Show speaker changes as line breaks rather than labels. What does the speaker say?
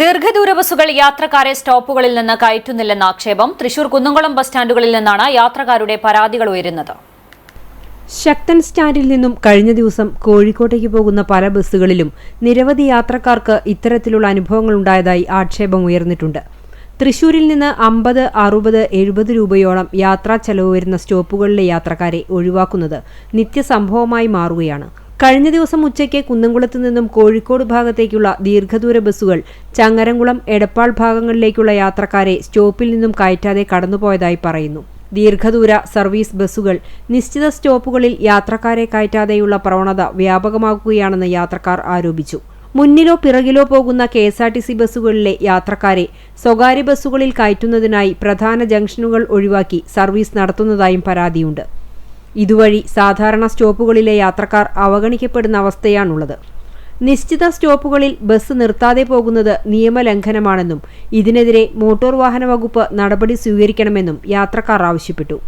ദീർഘദൂര ബസ്സുകൾ യാത്രക്കാരെ സ്റ്റോപ്പുകളിൽ നിന്ന് കയറ്റുന്നില്ലെന്ന ആക്ഷേപം തൃശൂർ കുന്നംകുളം ബസ് സ്റ്റാൻഡുകളിൽ നിന്നാണ് യാത്രക്കാരുടെ പരാതികൾ ഉയരുന്നത്.
ശക്തൻ സ്റ്റാൻഡിൽ നിന്നും കഴിഞ്ഞ ദിവസം കോഴിക്കോട്ടേക്ക് പോകുന്ന പല ബസ്സുകളിലും നിരവധി യാത്രക്കാർക്ക് ഇത്തരത്തിലുള്ള അനുഭവങ്ങൾ ഉണ്ടായതായി ആക്ഷേപം ഉയർന്നിട്ടുണ്ട്. തൃശൂരിൽ നിന്ന് അമ്പത് അറുപത് എഴുപത് രൂപയോളം യാത്രാ ചെലവ് വരുന്ന സ്റ്റോപ്പുകളിലെ യാത്രക്കാരെ ഒഴിവാക്കുന്നത് നിത്യസംഭവമായി മാറുകയാണ്. കഴിഞ്ഞ ദിവസം ഉച്ചയ്ക്ക് കുന്നംകുളത്ത് നിന്നും കോഴിക്കോട് ഭാഗത്തേക്കുള്ള ദീർഘദൂര ബസ്സുകൾ ചങ്ങരംകുളം എടപ്പാൾ ഭാഗങ്ങളിലേക്കുള്ള യാത്രക്കാരെ സ്റ്റോപ്പിൽ നിന്നും കയറ്റാതെ കടന്നുപോയതായി പറയുന്നു. ദീർഘദൂര സർവീസ് ബസ്സുകൾ നിശ്ചിത സ്റ്റോപ്പുകളിൽ യാത്രക്കാരെ കയറ്റാതെയുള്ള പ്രവണത വ്യാപകമാക്കുകയാണെന്ന് യാത്രക്കാർ ആരോപിച്ചു. മുന്നിലോ പിറകിലോ പോകുന്ന K S R T C ബസ്സുകളിലെ യാത്രക്കാരെ സ്വകാര്യ ബസ്സുകളിൽ കയറ്റുന്നതിനായി പ്രധാന ജംഗ്ഷനുകൾ ഒഴിവാക്കി സർവീസ് നടത്തുന്നതായും പരാതിയുണ്ട്. ഇതുവഴി സാധാരണ സ്റ്റോപ്പുകളിലെ യാത്രക്കാർ അവഗണിക്കപ്പെടുന്ന അവസ്ഥയാണുള്ളത്. നിശ്ചിത സ്റ്റോപ്പുകളിൽ ബസ് നിർത്താതെ പോകുന്നത് നിയമലംഘനമാണെന്നും ഇതിനെതിരെ മോട്ടോർ വാഹന വകുപ്പ് നടപടി സ്വീകരിക്കണമെന്നും യാത്രക്കാർ ആവശ്യപ്പെട്ടു.